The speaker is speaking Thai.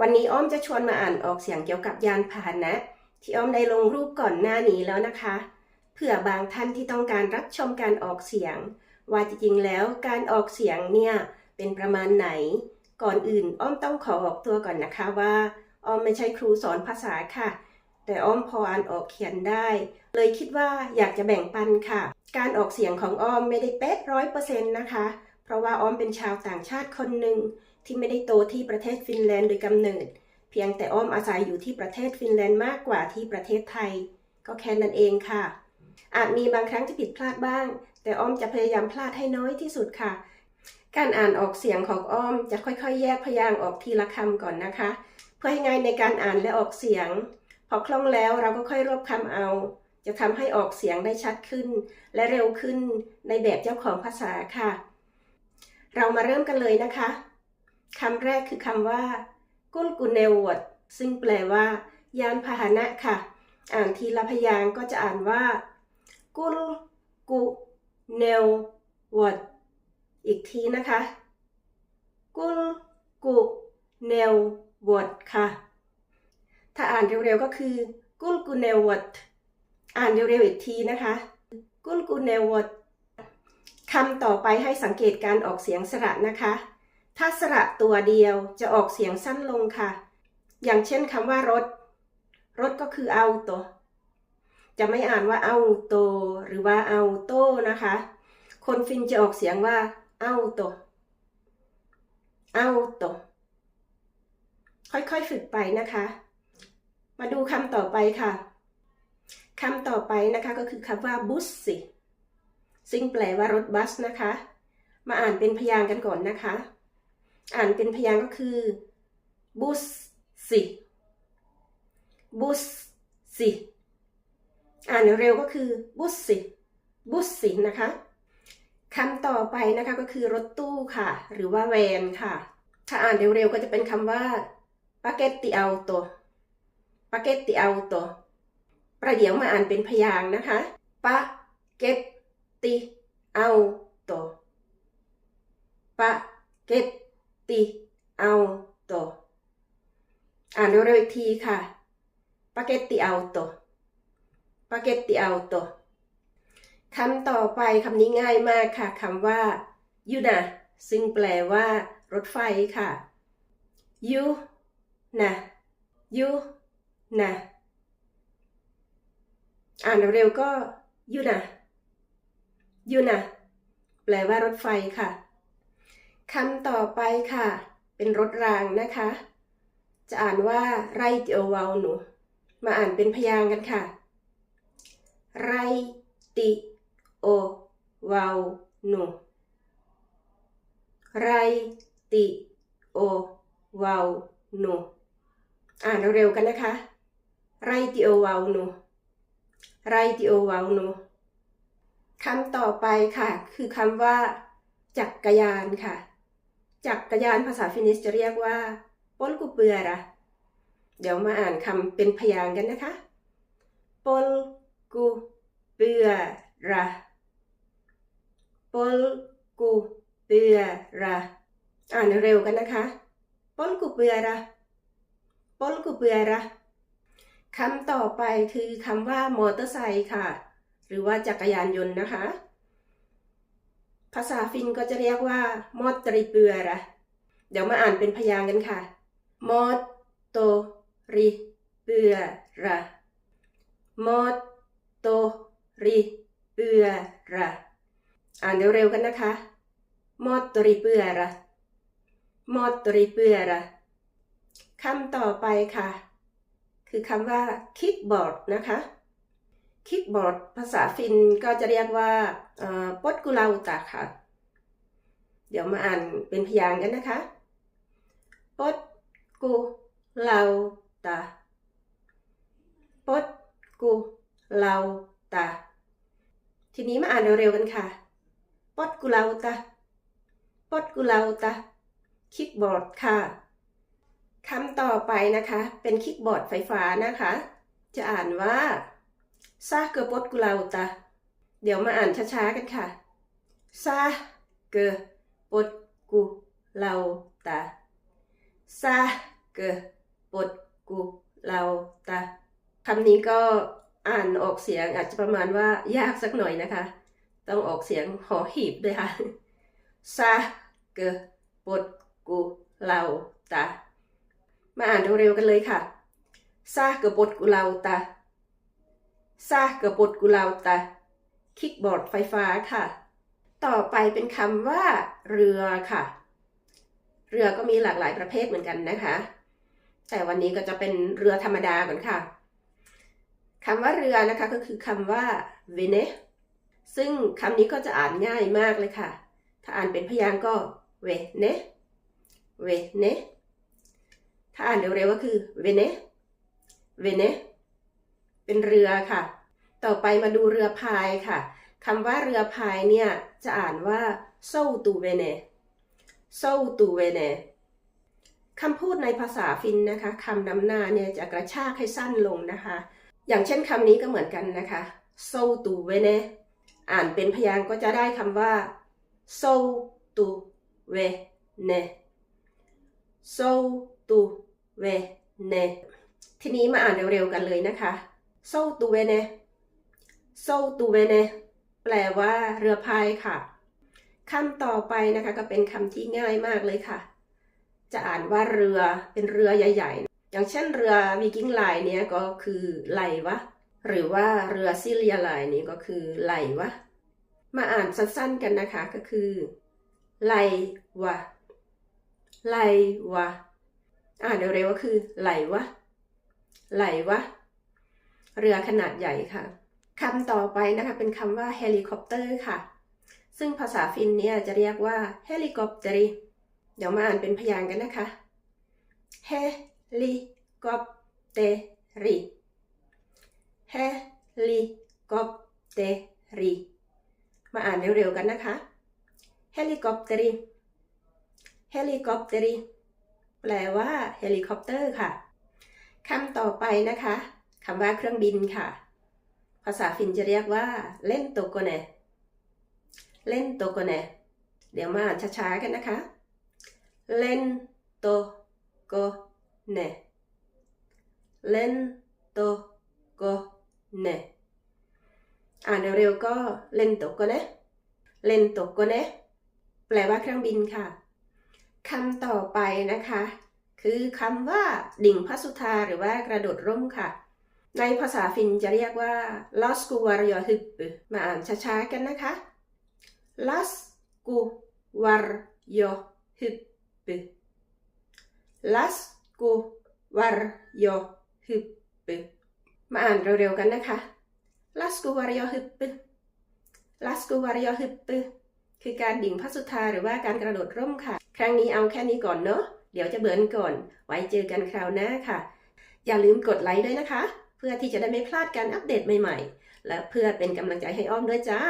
วันนี้อ้อมจะชวนมาอ่านออกเสียงเกี่ยวกับยานพาหนะ ที่อ้อมได้ลงรูปก่อนหน้านี้แล้วนะคะ เผื่อบางท่านที่ต้องการรับชมการออกเสียง ว่าจริงๆแล้วการออกเสียงเนี่ยเป็นประมาณไหน ก่อนอื่นอ้อมต้องขอออกตัวก่อนนะคะว่า อ้อมไม่ใช่ครูสอนภาษาค่ะ แต่อ้อมพออ่านออกเขียนได้ เลยคิดว่าอยากจะแบ่งปันค่ะ การออกเสียงของอ้อมไม่ได้เป๊ะร้อยเปอร์เซ็นต์นะคะ เพราะว่าอ้อมเป็นชาวต่างชาติคนหนึ่ง ที่ไม่ได้โตที่ประเทศฟินแลนด์โดยกำเนิด เพียงแต่อ้อมอาศัยอยู่ที่ประเทศฟินแลนด์มากกว่าที่ประเทศไทย ก็แค่นั้นเองค่ะ อาจมีบางครั้งที่ผิดพลาดบ้าง แต่อ้อมจะพยายามพลาดให้น้อยที่สุดค่ะ การอ่านออกเสียงของอ้อมจะค่อยๆ แยกพยางค์ออกทีละคำก่อนนะคะ เพื่อให้ง่ายในการอ่านและออกเสียง พอคล่องแล้วเราก็ค่อยรวบคำเอา จะทำให้ออกเสียงได้ชัดขึ้น และเร็วขึ้นในแบบเจ้าของภาษาค่ะ เรามาเริ่มกันเลยนะคะ คำแรกคือคำว่า กุลกุเนวดซึ่งแปลว่า ยานพาหนะค่ะ อ่านทีละพยางก็จะอ่านว่า กุลกุเนวดอีกทีนะคะ กุลกุเนวดค่ะ ถ้าอ่านเร็วๆก็คือ กุลกุเนวดอ่านเร็วๆอีกทีนะคะ กุลกุเนวดคำต่อไปให้สังเกตการออกเสียงสระนะคะ ถ้าสระตัวเดียวจะออกเสียงสั้นลงค่ะ อย่างเช่นคำว่ารถ รถก็คือเอาโต จะไม่อ่านว่าเอาโต หรือว่าเอาโตนะคะ คนฟินจะออกเสียงว่าเอาโตเอาโตค่อยๆฝึกไปนะคะ มาดูคำต่อไปค่ะคำต่อไปนะคะก็คือคำว่าบุสสิซึ่งแปลว่ารถบัสนะคะ มาอ่านเป็นพยางค์กันก่อนนะคะ อ่านเป็นพยางค์ก็คือบุสสิบุสสิอ่านเร็วก็คือบุสสิบุสสินะคะคำต่อไปนะคะก็คือรถตู้ค่ะ หรือว่าแวนค่ะ ถ้าอ่านเร็วๆก็จะเป็นคำว่าปาเกตติเอัลโตปาเกตติเอัลโตประเดี๋ยวมาอ่านเป็นพยางนะคะปาเกตติเอัลโตปาเกต ติอัลโตอ่านเร็วๆอีกทีค่ะปาเกตติอัลโตปาเกตติอัลโตคำต่อไปคำนี้ง่ายมากค่ะคำว่ายูนะซึ่งแปลว่ารถไฟค่ะยูนะยูนะอ่านเร็วๆก็ยูนะยูนะแปลว่ารถไฟค่ะ คำต่อไปค่ะ เป็นรถรางนะคะ จะอ่านว่าไรติโอวาหนู มาอ่านเป็นพยางกันค่ะ ไรติโอวาหนูไรติโอวาหนูอ่านเร็วๆกันนะคะ ไรติโอวาหนูไรติโอวาหนูคำต่อไปค่ะ คือคำว่า จักรยานค่ะ จักรยานภาษาฟินิชจะเรียกว่าปอลกุเปือระเดี๋ยวมาอ่านคำเป็นพยางกันนะคะปอลกุเปือระปอลกุเปือระอ่านเร็วกันนะคะปอลกุเปือระปอลกุเปือระคำต่อไปคือคำว่ามอเตอร์ไซค์ค่ะ หรือว่าจักรยานยนต์นะคะ ภาษาฟินก็จะเรียกว่ามอตริเปือระเดี๋ยวมาอ่านเป็นพยางค์กันค่ะ มอตโตริเปือระมอตโตริเปือระอ่านเร็วๆกันนะคะมอตริเปือระมอตริเปือระคำต่อไปค่ะ คือคำว่า kickboard นะคะ kickboard ภาษาฟินก็จะเรียกว่าปดกุลาอุตะค่ะ เดี๋ยวมาอ่านเป็นพยางค์กันนะคะปดกุลาอุตะปดกุลาอุตะทีนี้มาอ่านเร็วๆกันค่ะปดกุลาอุตะปดกุลาอุตะ kickboard ค่ะคำต่อไปนะคะ เป็นคิกบอร์ดไฟฟ้านะคะ จะอ่านว่า ซาเกอร์ปดกุลาอุตะเดี๋ยวมาอ่านช้าๆกันค่ะซาเกอร์ปดกุลาอุตะซาเกอปดกูเราตาคำนี้ก็อ่านออกเสียงอาจจะประมาณว่ายากสักหน่อยนะคะ ต้องออกเสียงหอหีบด้วยค่ะซาเกอปดกูเราตามาอ่านเร็วๆกันเลยค่ะซาเกอปดกูเราตา ซาเกปดกูเราตาคิกบอร์ดไฟฟ้าค่ะ ต่อไปเป็นคำว่า เรือค่ะ เรือก็มีหลากหลายประเภทเหมือนกันนะคะ แต่วันนี้ก็จะเป็นเรือธรรมดาก่อนค่ะคำว่าเรือนะคะก็คือคำว่า vene ซึ่งคำนี้ก็จะอ่านง่ายมากเลยค่ะ ถ้าอ่านเป็นพยางก็ vene vene ถ้าอ่านเร็วๆก็คือ vene vene เป็นเรือค่ะ ต่อไปมาดูเรือพายค่ะคำว่าเรือพายเนี่ยจะอ่านว่า soutu vene soutu vene คำพูดในภาษาฟินนะคะคำนำหน้าเนี่ยจะกระชากให้สั้นลงนะคะ อย่างเช่นคำนี้ก็เหมือนกันนะคะ soutu vene อ่านเป็นพยางก็จะได้คำว่า soutu vene soutu vene ทีนี้มาอ่านเร็วๆกันเลยนะคะ soutu vene soutu vene แปลว่าเรือพายค่ะคำต่อไปนะคะก็เป็นคำที่ง่ายมากเลยค่ะ จะอ่านว่าเรือเป็นเรือใหญ่ๆ อย่างเช่นเรือวิกิ้งไลน์เนี้ยก็คือไหลวะ หรือว่าเรือซิเลียไลน์นี้ก็คือไหลวะ มาอ่านสั้นๆกันนะคะก็คือไหลวะไหลวะ อ่านเร็วๆก็คือไหลวะไหลวะ เรือขนาดใหญ่ค่ะคำต่อไปนะคะเป็นคำว่าเฮลิคอปเตอร์ค่ะ ซึ่งภาษาฟินเนี่ยจะเรียกว่าเฮลิคอปเตอร์เดี๋ยวมาอ่านเป็นพยางค์กันนะคะเฮลิคอปเตอร์เฮลิคอปเตอร์มาอ่านเร็วๆกันนะคะเฮลิคอปเตอร์เฮลิคอปเตอร์แปลว่าเฮลิคอปเตอร์ค่ะคำต่อไปนะคะ คำว่าเครื่องบินค่ะ ภาษาฟินจะเรียกว่าเล่นโตโกเนเล่นโตโกเนเดี๋ยวมาอ่านช้าๆกันนะคะ เล่นโตโกเนเล่นโตโกเนอ่านเร็วๆก็เล่นโตโกเนเล่นโตโกเนแปลว่าเครื่องบินค่ะคำต่อไปนะคะ คือคำว่าดิ่งพัสุธาหรือว่ากระโดดร่มค่ะ ในภาษาฟินจะเรียกว่า las ku varjo hyppy มาอ่านช้าๆกันนะคะ las ku varjo hyppy las ku varjo hyppy มาอ่านเร็วๆกันนะคะ las ku varjo hyppy las ku varjo hyppy คือการดิ่งพัสุธาหรือว่าการกระโดดร่มค่ะ ครั้งนี้เอาแค่นี้ก่อนเนาะ เดี๋ยวจะเบิร์นก่อน ไว้เจอกันคราวหน้าค่ะ อย่าลืมกดไลค์ด้วยนะคะ พื่อที่จะได้ไม่พลาดการอัปเดตใหม่ๆ และเพื่อเป็นกำลังใจให้อ้อมด้วยจ้า